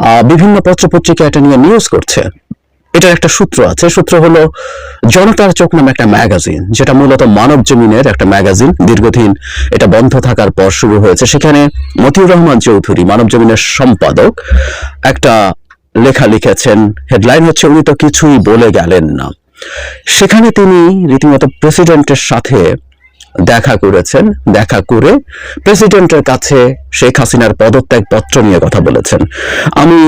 বিভিন্ন পত্রপত্রিকা এটা নিয়ে নিউজ করছে। এটার একটা সূত্র আছে। সূত্র হলো জনতার চোখ নামে একটা ম্যাগাজিন যেটা মূলত মানব জমিনের একটা ম্যাগাজিন দীর্ঘদিন এটা বন্ধ থাকার পর শুরু হয়েছে। সেখানে মতিউর রহমান চৌধুরী, মানব জমিনের সম্পাদক, একটা লেখা লিখেছেন। হেডলাইন হচ্ছে, উনি তো কিছুই বলে গেলেন না। সেখানে তিনি রীতিমতো প্রেসিডেন্টের সাথে দেখা করেছেন, দেখা করে প্রেসিডেন্টের কাছে শেখ হাসিনার পদত্যাগ পত্র নিয়ে কথা বলেছেন। আমি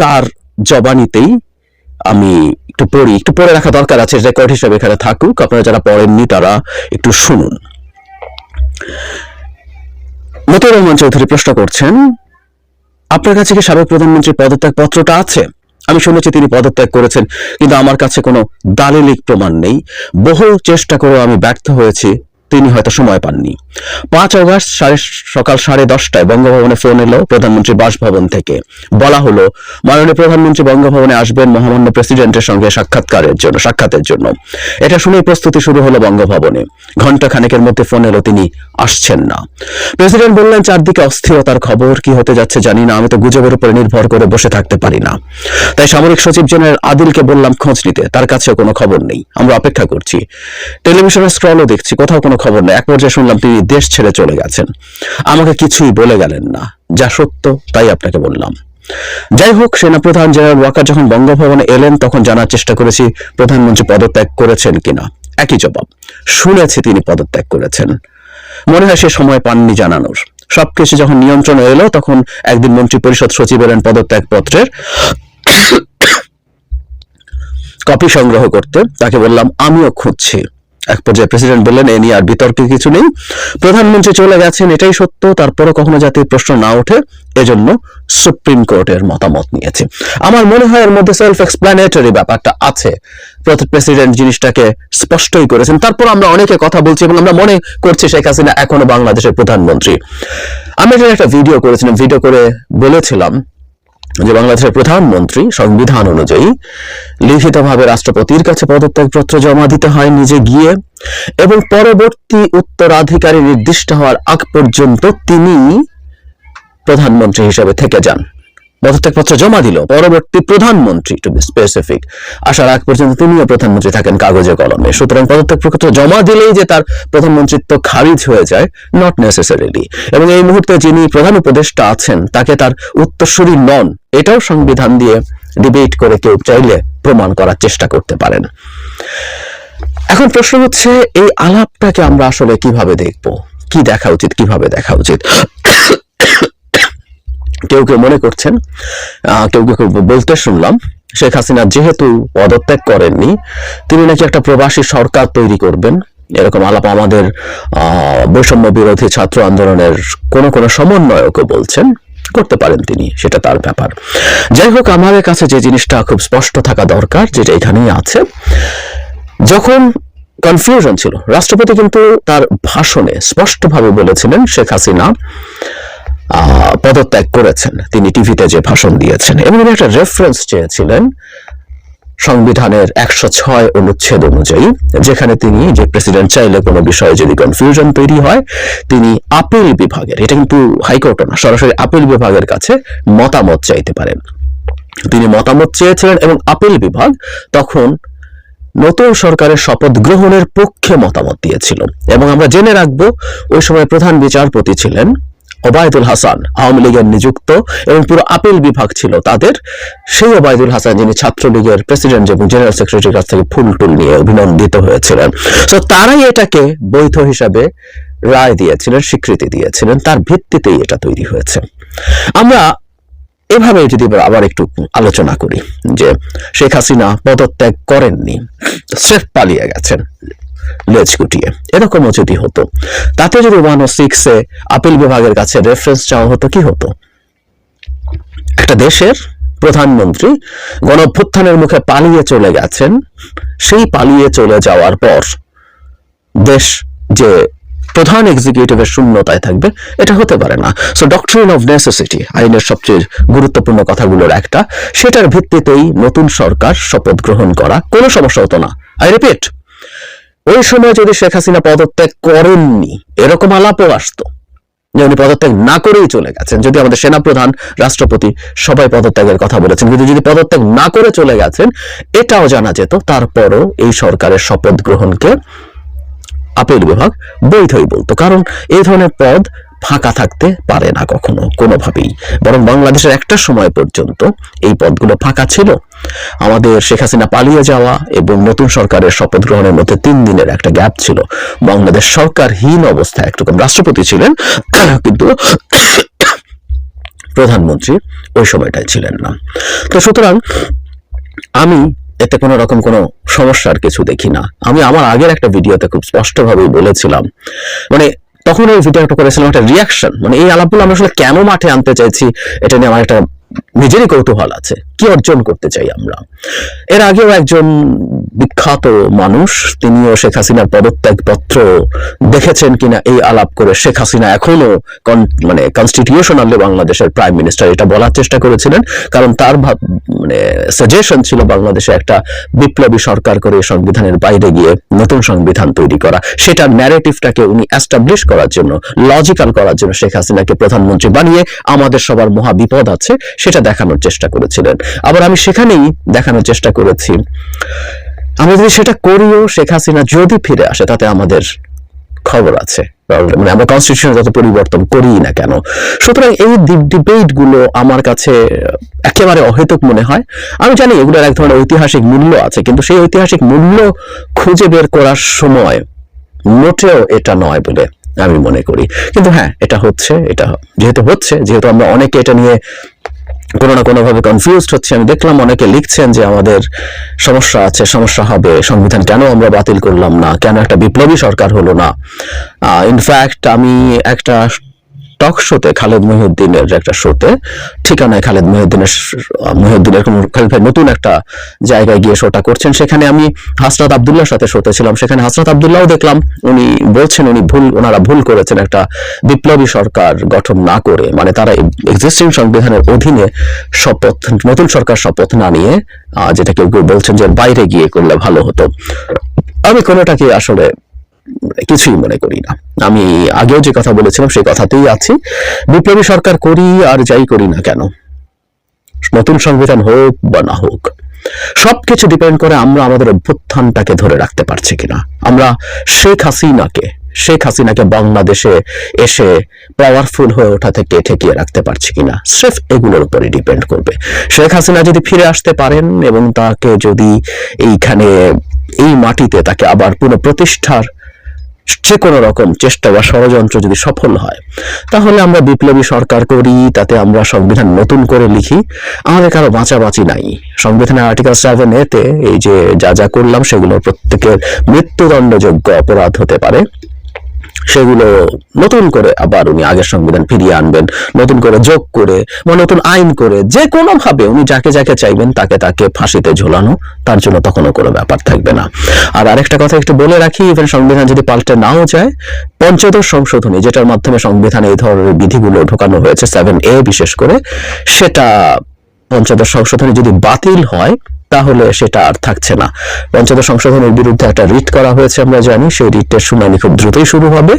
তার জবানিতেই আমি একটু পড়ি, একটু পড়ে রাখা দরকার আছে, রেকর্ড হিসেবে এখানে থাকুক, আপনারা যারা পড়েননি তারা একটু শুনুন। মতিউর রহমান চৌধুরী প্রশ্ন করছেন, আপনার কাছে কি সাবেক প্রধানমন্ত্রীর পদত্যাগ পত্রটা আছে? আমি শুনেছি তিনি পদত্যাগ করেছেন, কিন্তু আমার কাছে কোনো দালিলিক প্রমাণ নেই। বহু চেষ্টা করেও আমি ব্যর্থ হয়েছি তিনি হয়তো সময় পাননি। পাঁচ অগস্ট সাড়ে সকাল সাড়ে দশটায় বঙ্গভবনে ফোন এলো প্রধানমন্ত্রী বাসভবন থেকে। বলা হলো, মাননীয় প্রধানমন্ত্রী বঙ্গভবনে আসবেন মহামান্য প্রেসিডেন্টের সঙ্গে সাক্ষাৎকারের জন্য, সাক্ষাতের জন্য। এটা শুনেই প্রস্তুতি শুরু হলো বঙ্গভবনে। ঘণ্টা খানেকের মধ্যে ফোন এলো, তিনি আসছেন না। প্রেসিডেন্ট বললেন, চারদিকে অস্থিরতার খবর, কি হতে যাচ্ছে জানি না, আমি তো গুজবের উপরে নির্ভর করে বসে থাকতে পারি না। তাই সামরিক সচিব জেনারেল আদিলকে বললাম, খোঁজ নিতে, তার কাছেও কোনো খবর নেই, আমরা অপেক্ষা করছি। টেলিভিশনের স্ক্রলও দেখছি, কোথাও কোনো খবর নেই। এক পর্যায়ে শুনলাম তিনি দেশ ছেড়ে চলে গেছেন। আমাকে কিছুই বলে গেলেন না। যা সত্য, তাই আপনাকে বললাম। যাই হোক, সেনাপ্রধান জেনারেল ওয়াকার যখন বঙ্গভবনে এলেন, তখন জানার চেষ্টা করেছি প্রধানমন্ত্রী পদত্যাগ করেছেন কিনা। একই জবাব, শুনেছি তিনি পদত্যাগ করেছেন। মনে হয় সে সময় পাননি জানানোর। সবকিছু যখন নিয়ন্ত্রণে এলো, তখন একদিন মন্ত্রী পরিষদ সচিব এলেন পদত্যাগ পত্রের কপি সংগ্রহ করতে। তাকে বললাম, আমিও খুঁজছি। এক পর্যায়ে প্রেসিডেন্ট বললেন, এ নিয়ে আর বিতর্কে কিছু নেই। প্রধানমন্ত্রী চলে গেছেন, এটাই সত্য। তারপরও কখনো যাতে প্রশ্ন না ওঠে, এজন্য সুপ্রিম কোর্টের মতামত নিয়েছে। আমার মনে হয় এর মধ্যে সেলফ এক্সপ্লানেটরি ব্যাপারটা আছে। প্রেসিডেন্ট জিনিসটাকে স্পষ্টই করেছেন। তারপর আমরা অনেকে কথা বলছি এবং আমরা মনে করছি শেখ হাসিনা এখনও বাংলাদেশের প্রধানমন্ত্রী। আমি একটা ভিডিও করেছিলাম, ভিডিও করে বলেছিলাম যে বাংলাদেশের প্রধানমন্ত্রী সংবিধান অনুযায়ী লিখিতভাবে রাষ্ট্রপতির কাছে পদত্যাগপত্র জমা দিতে হয় নিজে গিয়ে, এবং পরবর্তী উত্তরাধিকারী নির্দিষ্ট হওয়ার আগ পর্যন্ত তিনি প্রধানমন্ত্রী হিসেবে থেকে যান। পদত্যাগপত্র জমা দিল পরবর্তী প্রধানমন্ত্রী টু বি স্পেসিফিক আসার আগ পর্যন্ত তিনিও প্রধানমন্ত্রী থাকেন কাগজে কলমে। সুতরাং পদত্যাগপত্র জমা দিলেই যে তার প্রধানমন্ত্রিত্ব খারিজ হয়ে যায় নট নেসেসারিলি এবং এই মুহূর্তে যিনি প্রধান উপদেষ্টা আছেন, তাকে তার উত্তরসূরি নন। এটাও সংবিধান দিয়ে ডিবেট করে কেউ চাইলে প্রমাণ করার চেষ্টা করতে পারেন। এখন প্রশ্ন হচ্ছে, এই আলাপটাকে আমরা আসলে কীভাবে দেখব? কি দেখা উচিত, কীভাবে দেখা উচিত? কেউ কেউ মনে করছেন কেউ কেউ বলতে শুনলাম, শেখ হাসিনা যেহেতু পদত্যাগ করেননি, তিনি নাকি একটা প্রবাসী সরকার তৈরি করবেন। এরকম আলাপ আমাদের বৈষম্য বিরোধী ছাত্র আন্দোলনের কোন কোন সমন্বয়কও বলছেন, করতে পারেন তিনি, সেটা তার ব্যাপার। যাই হোক, আমাদের কাছে যে জিনিসটা খুব স্পষ্ট থাকা দরকার, যেটা এখানেই আছে, যখন কনফিউশন ছিল, রাষ্ট্রপতি কিন্তু তার ভাষণে স্পষ্টভাবে বলেছিলেন, শেখ হাসিনা পদত্যাগ করেছেন। তিনি টিভিতে যে ভাষণ দিয়েছেন। এবং উনি একটা রেফারেন্স চেয়েছিলেন সংবিধানের একশো ছয় অনুচ্ছেদ অনুযায়ী, যেখানে তিনি যে প্রেসিডেন্ট চাইলে কোনো বিষয়ে যদি কনফিউশন তৈরি হয়, তিনি আপিল বিভাগের, এটা কিন্তু হাইকোর্ট না, সরাসরি আপিল বিভাগের কাছে মতামত চাইতে পারেন। তিনি মতামত চেয়েছিলেন এবং আপিল বিভাগ তখন নতুন সরকারের শপথ গ্রহণের পক্ষে মতামত দিয়েছিল। এবং আমরা জেনে রাখব, ওই সময় প্রধান বিচারপতি ছিলেন ওবায়দুল হাসান আওয়ামী লীগের নিযুক্ত এবং পুরো আপিল বিভাগ ছিল তাদের। সেই ওবায়দুল হাসান যিনি ছাত্রলীগের প্রেসিডেন্ট এবং জেনারেল সেক্রেটারির কাছ থেকে ফুল টুল নিয়ে অভিনন্দিত হয়েছিলেন। তো তারাই এটাকে বৈধ হিসাবে রায় দিয়েছিলেন, স্বীকৃতি দিয়েছিলেন, তার ভিত্তিতেই এটা তৈরি হয়েছে। আমরা এভাবে যদি আবার একটু আলোচনা করি যে শেখ হাসিনা পদত্যাগ করেননি স্রেফ পালিয়ে গেছেন। লেজ গুটিয়ে। এরকমও যদি হতো, তাতে যদি ওয়ান ও সিক্সে আপিল বিভাগের কাছে রেফারেন্স চাওয়া হতো, কি হতো? একটা দেশের প্রধানমন্ত্রী গণঅভ্যুত্থানের মুখে পালিয়ে চলে গেছেন, সেই পালিয়ে চলে যাওয়ার পর দেশ যে প্রধান এক্সিকিউটিভের শূন্যতায় থাকবে, এটা হতে পারে না। সো ডক্টরিন অফ নেসেসিটি আইনের সবচেয়ে গুরুত্বপূর্ণ কথাগুলোর একটা, সেটার ভিত্তিতেই নতুন সরকার শপথ গ্রহণ করা কোনো সমস্যা হতো না। আই রিপিট ওই সময় যদি শেখ হাসিনা পদত্যাগ করেননি, এরকম আলাপও আসতো। যে উনি পদত্যাগ না করেই চলে গেছেন, যদি আমাদের সেনাপ্রধান, রাষ্ট্রপতি সবাই পদত্যাগের কথা বলেছেন, কিন্তু যদি পদত্যাগ না করে চলে গেছেন, এটাও জানা যেত, তারপরও এই সরকারের শপথ গ্রহণকে আপিল বিভাগ বৈধই বলতো। কারণ এই ধরনের পদ ফাঁকা থাকতে পারে না কখনো, কোনোভাবেই। বরং বাংলাদেশের একটা সময় পর্যন্ত এই পদগুলো ফাঁকা ছিল। আমাদের শেখ হাসিনা পালিয়ে যাওয়া এবং নতুন সরকারের শপথ গ্রহণের মধ্যে তিন দিনের একটা গ্যাপ ছিল। বাংলাদেশ সরকারহীন অবস্থায় একরকম রাষ্ট্রপতি ছিলেন, কিন্তু প্রধানমন্ত্রী ওই সময়টাই ছিলেন না। তো সুতরাং আমি এতে কোনো রকম কোনো সমস্যার কিছু দেখি না। আমি আমার আগের একটা ভিডিওতে খুব স্পষ্টভাবেই বলেছিলাম মানে তখন এই ভিডিও একটা করেছিলাম একটা রিয়াকশন মানে এই আলাপগুলো আমরা আসলে কেন মাঠে আনতে চাইছি এটা নিয়ে আমার একটা নিজেরই কৌতূহল আছে। কি অর্জন করতে চাই আমরা? এর আগেও একজন বিখ্যাত মানুষ, তিনিও শেখ হাসিনার পদত্যাগ পত্র দেখেছেন কিনা এই আলাপ করে শেখ হাসিনা এখনও মানে কনস্টিটিউশনালি বাংলাদেশের প্রাইম মিনিস্টার এটা বলার চেষ্টা করেছিলেন। কারণ তার মানে সাজেশন ছিল বাংলাদেশে একটা বিপ্লবী সরকার করে সংবিধানের বাইরে গিয়ে নতুন সংবিধান তৈরি করা। সেটা ন্যারেটিভটাকে উনি অ্যাস্টাবলিশ করার জন্য লজিক্যাল করার জন্য শেখ হাসিনাকে প্রধানমন্ত্রী বানিয়ে আমাদের সবার মহা বিপদ আছে। সেটা দেখানোর চেষ্টা করেছিলেন। আবার আমি সেখানেই দেখানোর চেষ্টা করেছি। আমরা যদি সেটা করিও, শেখ হাসিনা যদি ফিরে আসে, তাতে আমাদের খবর আছে। মানে আমরা কনস্টিটিউশন যত পরিবর্তন করি না কেন। সুতরাং এই ডিবেটগুলো আমার কাছে একেবারে অহেতুক মনে হয়। আমি জানি এগুলোর এক ধরনের ঐতিহাসিক মূল্য আছে, কিন্তু সেই ঐতিহাসিক মূল্য খুঁজে বের করার সময় মোটেও এটা নয় বলে আমি মনে করি। কিন্তু হ্যাঁ এটা হচ্ছে, এটা যেহেতু হচ্ছে, যেহেতু আমরা অনেকে এটা নিয়ে কোনো না কোনোভাবে কনফিউজড হচ্ছে। আমি দেখলাম অনেকে লিখছেন যে আমাদের সমস্যা আছে, সমস্যা হবে, সংবিধান কেন আমরা বাতিল করলাম না? কেন একটা বিপ্লবী সরকার হলো না? ইনফ্যাক্ট আমি একটা টক শোতে খালেদ মহিউদ্দিনের একটা শোতে, ঠিকানায় খালেদ মহিউদ্দিনের মহিউদ্দিনের খালেদ ভাই নতুন একটা জায়গায় গিয়ে শোটা করছেন। সেখানে আমি হাসরাত আবদুল্লাহর সাথে শোতে ছিলাম। সেখানে হাসরাত আবদুল্লাহও দেখলাম উনি বলছেন উনি ভুল, ওনারা ভুল করেছেন একটা বিপ্লবী সরকার গঠন না করে। মানে তারা এক্সিস্টিং সংবিধানের অধীনে শপথ, নতুন সরকার শপথ না নিয়ে যেটা কেউ কেউ বলছেন যে বাইরে গিয়ে করলে ভালো হতো। আমি কোনোটাকে আসলে কিছুই মনে করি না। আমি আগেও যে কথা বলেছিলাম, সেই কথাতেই আছি। বিপ্লবী সরকার করি আর যাই করি না কেন? নতুন সংবিধান হোক বা না হোক, সবকিছু ডিপেন্ড করে আমরা আমাদের অভ্যুত্থানটাকে ধরে রাখতে পারছি কিনা। আমরা শেখ হাসিনাকে শেখ হাসিনাকে বাংলাদেশে এসে পাওয়ারফুল হয়ে ওঠা থেকে ঠেকিয়ে রাখতে পারছি কিনা, স্রেফ এগুলোর উপরে ডিপেন্ড করবে। শেখ হাসিনা যদি ফিরে আসতে পারেন এবং তাকে যদি এইখানে, এই মাটিতে তাকে আবার পুনঃপ্রতিষ্ঠার যে কোনো রকম চেষ্টা বা ষড়যন্ত্র যদি সফল হয়, তাহলে আমরা বিপ্লবী সরকার করি, তাতে আমরা সংবিধান নতুন করে লিখি। আমাদের কারও বাঁচাবাঁচি নাই। সংবিধানের আর্টিকেল সেভেন এতে এই যে যা যা করলাম, সেগুলো প্রত্যেকের মৃত্যুদণ্ডযোগ্য অপরাধ হতে পারে। সেগুলো নতুন করে আবার উনি আগের সংবিধান ফিরিয়ে আনবেন, নতুন করে যোগ করে বা নতুন আইন করে, যে কোনো ভাবে উনি যাকে যাকে চাইবেন তাকে তাকে ফাঁসিতে ঝোলানো, তার জন্য তখনও কোনো ব্যাপার থাকবে না। আর আরেকটা কথা একটু বলে রাখি ইভেন সংবিধান যদি পাল্টে নাও যায়, পঞ্চদশ সংশোধনী, যেটার মাধ্যমে সংবিধানে এই ধরনের বিধিগুলো ঢোকানো হয়েছে সেভেন এ বিশেষ করে, সেটা পঞ্চদশ সংশোধনী যদি বাতিল হয় তাহলে সেটা আর থাকছে না। পঞ্চদশ সংশোধনের বিরুদ্ধে একটা রিট করা হয়েছে, আমরা জানি। সেই রিটের শুনানি খুব দ্রুতই শুরু হবে।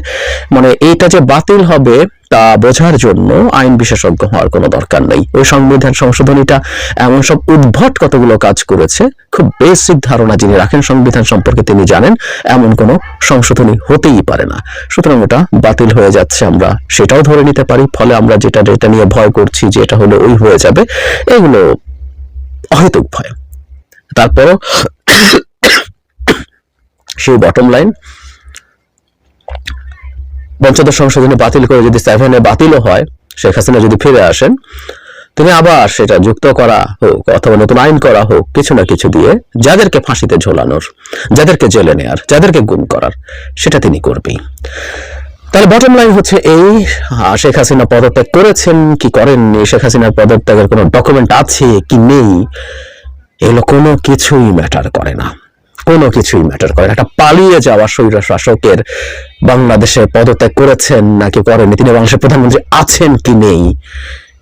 মানে এইটা যে বাতিল হবে, তা বোঝার জন্য আইন বিশেষজ্ঞ হওয়ার কোনো দরকার নেই। ওই সংবিধান সংশোধনীটা এমন সব উদ্ভট কতগুলো কাজ করেছে, খুব বেসিক ধারণা যিনি রাখেন সংবিধান সম্পর্কে তিনি জানেন, এমন কোনো সংশোধনী হতেই পারে না। সুতরাং ওটা বাতিল হয়ে যাচ্ছে, আমরা সেটাও ধরে নিতে পারি। ফলে আমরা যেটা যেটা নিয়ে ভয় করছি যে এটা হলে ওই হয়ে যাবে, এগুলো অহেতুক ভয়। তারপরও সেই বটম লাইন পঞ্চদশ সংশোধনী বাতিল করে যদি সেভেনে বাতিলও হয়, শেখ হাসিনা যদি ফিরে আসেন, তিনি আবার সেটা যুক্ত করা হোক অথবা নতুন আইন করা হোক, কিছু না কিছু দিয়ে যাদেরকে ফাঁসিতে ঝোলানোর, যাদেরকে জেলে নেয়ার, যাদেরকে গুম করার, সেটা তিনি করবেই। তাহলে বটম লাইন হচ্ছে এই শেখ হাসিনা পদত্যাগ করেছেন, কি করেননি, শেখ হাসিনার পদত্যাগের কোনো ডকুমেন্ট আছে কি নেই? এগুলো কোনো কিছুই ম্যাটার করে না। কোনো কিছুই ম্যাটার করে একটা পালিয়ে যাওয়া স্বৈর শাসকের বাংলাদেশে পদত্যাগ করেছেন নাকি করেনি তিনি বাংলাদেশের প্রধানমন্ত্রী আছেন কি নেই?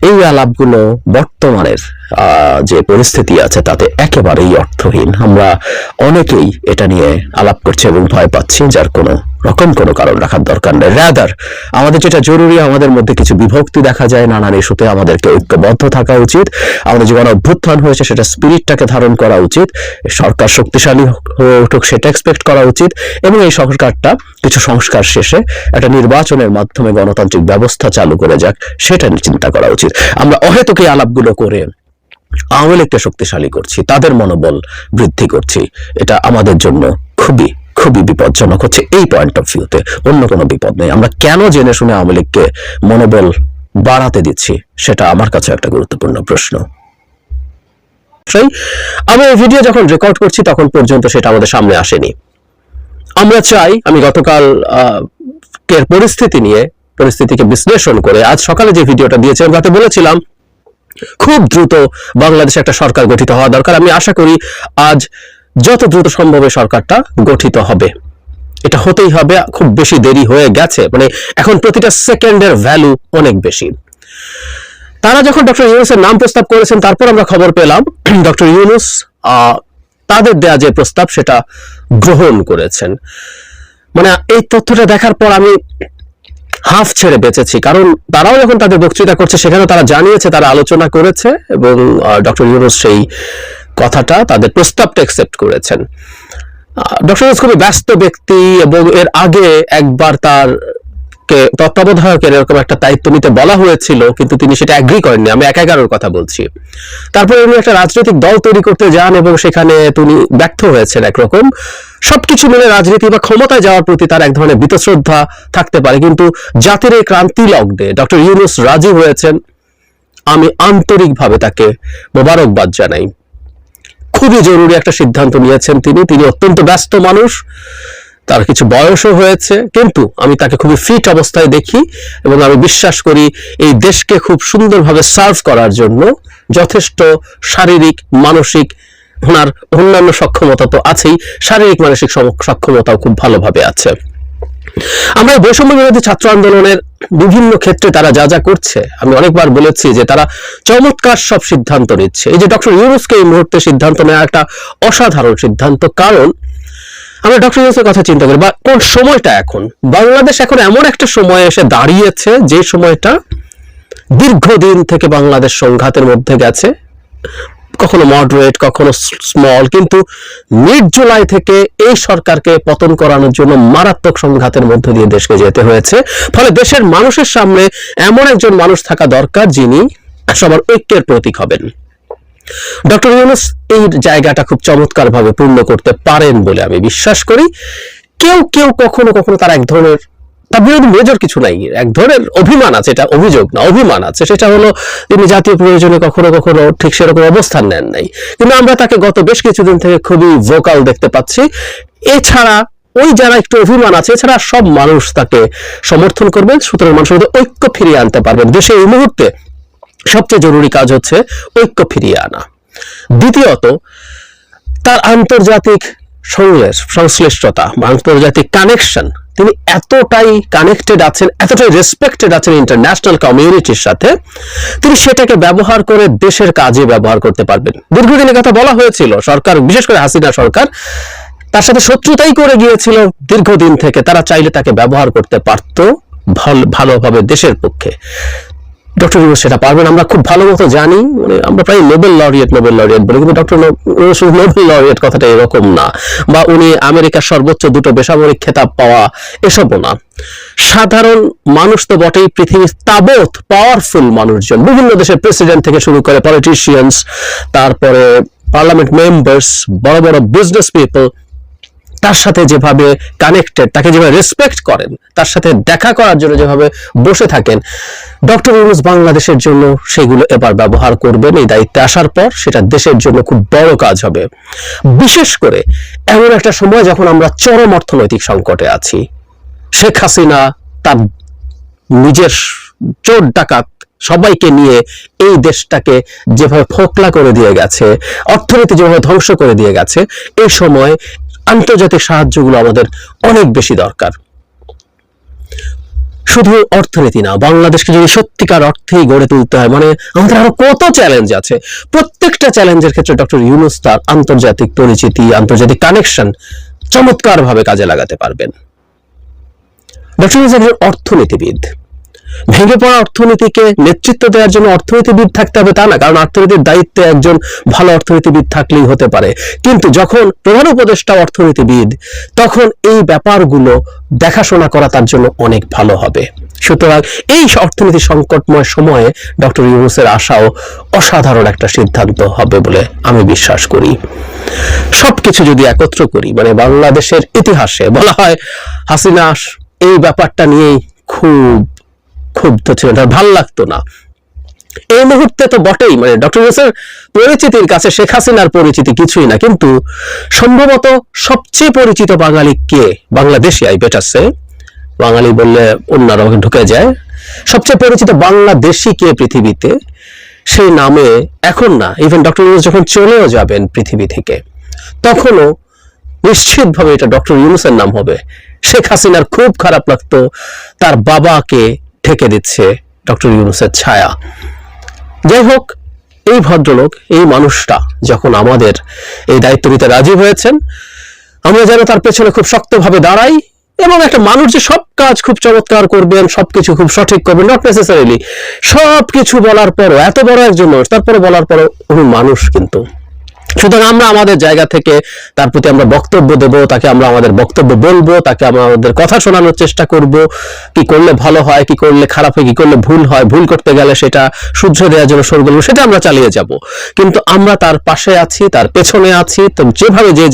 এই আলাপগুলো বর্তমানের যে পরিস্থিতি আছে তাতে একেবারেই অর্থহীন। আমরা অনেকেই এটা নিয়ে আলাপ করছি এবং ভয় পাচ্ছি, যার কোনো রকম কোনো কারণ রাখার দরকার নেই। রাদার আমাদের যেটা জরুরি, আমাদের মধ্যে কিছু বিভক্তি দেখা যায়, নানান ইস্যুতে আমাদেরকে ঐক্যবদ্ধ থাকা উচিত। আমাদের কোনো অভ্যুত্থান হয়েছে, সেটা স্পিরিটটাকে ধারণ করা উচিত। সরকার শক্তিশালী হয়ে উঠুক, সেটা এক্সপেক্ট করা উচিত। এবং এই সরকারটা কিছু সংস্কার শেষে একটা নির্বাচনের মাধ্যমে গণতান্ত্রিক ব্যবস্থা চালু করে যাক, সেটা চিন্তা করা উচিত। আমরা অহেতুক এই আলাপগুলো করে আওয়ামী লীগকে শক্তিশালী করছি, তাদের মনোবল বৃদ্ধি করছি, এটা আমাদের জন্য খুবই খুবই বিপজ্জনক হচ্ছে এই পয়েন্ট অফ ভিউতে অন্য কোনো বিপদ নেই। আমরা কেন জেনে শুনে আওয়ামী লীগকে মনোবল বাড়াতে দিচ্ছি, সেটা আমার কাছে একটা গুরুত্বপূর্ণ প্রশ্ন। আমি এই ভিডিও যখন রেকর্ড করছি, তখন পর্যন্ত সেটা আমাদের সামনে আসেনি। আমরা চাই, আমি গতকাল পরিস্থিতি নিয়ে, পরিস্থিতিকে বিশ্লেষণ করে, আজ সকালে যে ভিডিওটা দিয়েছিলাম তাতে বলেছিলাম খুব দ্রুত বাংলাদেশে একটা সরকার গঠিত হওয়া দরকার। আমি আশা করি আজ যত দ্রুত সম্ভব সরকারটা গঠিত হবে। এটা হতেই হবে, খুব বেশি দেরি হয়ে গেছে। মানে এখন প্রতিটা সেকেন্ডের ভ্যালু অনেক বেশি। তারা যখন ডক্টর ইউনুসের নাম প্রস্তাব করেছেন, তারপর আমরা খবর পেলাম, ডক্টর ইউনুস তাদের দেয়া যে প্রস্তাব, সেটা গ্রহণ করেছেন। মানে এই তথ্যটা দেখার পর আমি হাফ ছেড়ে বেঁচেছি। কারণ তারাও যখন তাদের বক্তৃতা করছে সেখানে তারা জানিয়েছে, তারা আলোচনা করেছে এবং ডক্টর ইউনুস সেই কথাটা, তাদের প্রস্তাবটা অ্যাকসেপ্ট করেছেন। ডক্টর ইউনুস খুবই ব্যস্ত ব্যক্তি এবং এর আগে একবার তার কে তত্ত্বাবধায়কের এরকম একটা দায়িত্ব নিতে বলা হয়েছিল, কিন্তু তিনি সেটা অ্যাগ্রি করেননি। আমি এক এগারোর কথা বলছি। তারপরে উনি একটা রাজনৈতিক দল তৈরি করতে যান এবং সেখানে তিনি ব্যর্থ হয়েছেন একরকম। সবকিছু মিলে রাজনীতি বা ক্ষমতায় যাওয়ার প্রতি তার এক ধরনের বিতশ্রদ্ধা থাকতে পারে, কিন্তু জাতির এই ক্রান্তি লগ্নে ডক্টর ইউনুস রাজি হয়েছেন। আমি আন্তরিকভাবে তাকে মোবারকবাদ জানাই। খুবই জরুরি একটা সিদ্ধান্ত নিয়েছেন তিনি। তিনি অত্যন্ত ব্যস্ত মানুষ। তার কিছু বয়সও হয়েছে, কিন্তু আমি তাকে খুবই ফিট অবস্থায় দেখি এবং আমি বিশ্বাস করি এই দেশকে খুব সুন্দরভাবে সার্ভ করার জন্য যথেষ্ট শারীরিক, মানসিক, ওনার অন্যান্য সক্ষমতা তো আছেই, শারীরিক, মানসিক সক্ষমতাও খুব ভালোভাবে আছে। আমরা বৈষম্য বিরোধী ছাত্র আন্দোলনের বিভিন্ন ক্ষেত্রে তারা যা যা করছে, আমি অনেকবার বলেছি যে তারা চমৎকার সব সিদ্ধান্ত নিচ্ছে। এই যে ডক্টর ইউনুসকে এই মুহূর্তে সিদ্ধান্ত নেওয়া একটা অসাধারণ সিদ্ধান্ত, কারণ আমরা ডক্টর ইউনুসের কথা চিন্তা করি, বা কোন সময়টা এখন? বাংলাদেশ এখন এমন একটা সময় এসে দাঁড়িয়েছে, যে সময়টা দীর্ঘদিন থেকে বাংলাদেশ সংঘাতের মধ্যে গেছে। কখনো মডারেট কখনো স্মল কিন্তু মিড জুলাই থেকে এই সরকারকে পতন করানোর জন্য মারাত্মক সংঘাতের মধ্য দিয়ে দেশকে যেতে হয়েছে। ফলে দেশের মানুষের সামনে এমন একজন মানুষ থাকা দরকার, যিনি সবার ঐক্যের প্রতীক হবেন। ডক্টর ইউনুস এই জায়গাটা খুব চমৎকার ভাবে পূর্ণ করতে পারেন বলে আমি বিশ্বাস করি। কেউ কেউ কখনো কখনো তার এক ধরনের, তার বিরুদ্ধে মেজর কিছু নাই। এক ধরনের অভিমান আছে, এটা অভিযোগ না, অভিমান আছে। সেটা হলো, তিনি জাতীয় প্রয়োজনে কখনো কখনো ঠিক সেরকম অবস্থান নেন নাই। কিন্তু আমরা তাকে গত বেশ কিছুদিন থেকে খুবই ভোকাল দেখতে পাচ্ছি। এছাড়া ওই যারা একটু অভিমান আছে, এছাড়া সব মানুষ তাকে সমর্থন করবেন। সুতরাং মানুষের মধ্যে ঐক্য ফিরিয়ে আনতে পারবেন। দেশে এই মুহূর্তে সবচেয়ে জরুরি কাজ হচ্ছে ঐক্য ফিরিয়ে আনা। দ্বিতীয়ত, তার আন্তর্জাতিক সংশ্লেষ সংশ্লিষ্টতা আন্তর্জাতিক কানেকশন তিনি এতটাই কানেক্টেড আছেন, এতটাই রেসপেক্টেড আছেন ইন্টারন্যাশনাল কমিউনিটির সাথে, তিনি সেটাকে ব্যবহার করে দেশের কাজে ব্যবহার করতে পারবেন। দীর্ঘদিনের কথা বলা হয়েছিল, সরকার, বিশেষ করে হাসিনা সরকার, তার সাথে শত্রুতাই করে গিয়েছিল, দীর্ঘদিন থেকে তারা চাইলে তাকে ব্যবহার করতে পারতো, ভাল- ভালোভাবে দেশের পক্ষে। ডক্টর ইউনুস সেটা পারবেন, আমরা খুব ভালো মতো জানি মানে আমরা প্রায় নোবেল লরিয়েট নোবেল লরিয়েট বলি, কিন্তু ডক্টর শুধু নোবেল লরিয়েট কথাটা এরকম না, বা উনি আমেরিকার সর্বোচ্চ দুটো বেসামরিক খেতাব পাওয়া এসবও না। সাধারণ মানুষ তো বটেই পৃথিবীর তাবৎ পাওয়ারফুল মানুষজন, বিভিন্ন দেশের প্রেসিডেন্ট থেকে শুরু করে পলিটিশিয়ানস তারপরে পার্লামেন্ট মেম্বার্স বড় বড় বিজনেস পিপল তার সাথে যেভাবে কানেক্টেড তাকে যেভাবে রেসপেক্ট করেন, তার সাথে দেখা করার জন্য যেভাবে বসে থাকেন ডক্টর ইউনুস বাংলাদেশের জন্য সেগুলো এবার ব্যবহার করবেন। এই দায়িত্বে আসার পর সেটা দেশের জন্য খুব বড় কাজ হবে। বিশেষ করে এমন একটা সময় যখন আমরা চরম অর্থনৈতিক সংকটে আছি। শেখ হাসিনা তার নিজের চোর ডাকাত সবাইকে নিয়ে এই দেশটাকে যেভাবে ফোকলা করে দিয়ে গেছে, অর্থনীতি যেভাবে ধ্বংস করে দিয়ে গেছে, এই সময় আন্তর্জাতিক সাহায্যগুলো আমাদের অনেক বেশি দরকার। শুধু অর্থনীতি না, বাংলাদেশকে যদি সত্যিকার অর্থেই গড়ে তুলতে হয় মানে আমাদের আরও কত চ্যালেঞ্জ আছে? প্রত্যেকটা চ্যালেঞ্জের ক্ষেত্রে ডক্টর ইউনুস তার আন্তর্জাতিক পরিচিতি, আন্তর্জাতিক কানেকশন চমৎকার ভাবে কাজে লাগাতে পারবেন। ডক্টর ইউনুস একজন অর্থনীতিবিদ। ভেঙে পড়া অর্থনীতিকে নেতৃত্ব দেওয়ার জন্য অর্থনীতিবিদ থাকতে হবে তা না, কারণ অর্থনীতির দায়িত্বে একজন ভালো অর্থনীতিবিদ থাকলেই হতে পারে। কিন্তু যখন প্রধান উপদেষ্টা অর্থনীতিবিদ, তখন এই ব্যাপারগুলো দেখাশোনা করা তার জন্য অনেক ভালো হবে। সুতরাং এই অর্থনীতি সংকটময় সময়ে ডক্টর ইউনুসের আশাও অসাধারণ একটা সিদ্ধান্ত হবে বলে আমি বিশ্বাস করি। সবকিছু যদি একত্র করি মানে বাংলাদেশের ইতিহাসে বলা হয়, হাসিনা, এই ব্যাপারটা নিয়েই খুব ক্ষুব্ধ ছিল তার ভালো লাগতো না। এই মুহূর্তে তো বটেই মানে ডক্টর ইউনুসের পরিচিতির কাছে শেখ হাসিনার পরিচিতি কিছুই না, কিন্তু সম্ভবত সবচেয়ে পরিচিত বাঙালি কে? বাংলাদেশি আই বেটাচ্ছে বাঙালি বললে অন্যরা ঢুকে যায়। সবচেয়ে পরিচিত বাংলাদেশি কে পৃথিবীতে? সেই নামে এখন না ইভেন ডক্টর ইউনুস যখন চলেও যাবেন পৃথিবী থেকে, তখনও নিশ্চিতভাবে এটা ডক্টর ইউনুসের নাম হবে। শেখ হাসিনার খুব খারাপ লাগতো, তার বাবাকে ঢেকে দিচ্ছে ডক্টর ইউনুসের ছায়া। যাই হোক, এই ভদ্রলোক, এই মানুষটা যখন আমাদের এই দায়িত্ব নিতে রাজি হয়েছেন, আমরা যেন তার পেছনে খুব শক্তভাবে দাঁড়াই এবং একটা মানুষ যে সব কাজ খুব চমৎকার করবেন, সবকিছু খুব সঠিক করবেন নট নেসেসারিলি সব কিছু বলার পরও, এত বড় একজন মানুষ তারপরে বলার পরও উনি মানুষ কিন্তু। সুতরাং আমরা আমাদের জায়গা থেকে তার প্রতি আমরা বক্তব্য দেব, তাকে আমরা আমাদের বক্তব্য বলব, তাকে আমরা আমাদের কথা শোনানোর চেষ্টা করব। কি করলে ভালো হয়, কি করলে খারাপ হয়, কি করলে ভুল হয়, ভুল করতে গেলে সেটা শুধরে দেওয়ার জন্য সরগোল সেটা আমরা চালিয়ে যাব। কিন্তু আমরা তার পাশে আছি, তার পেছনে আছি, তো যেভাবে যে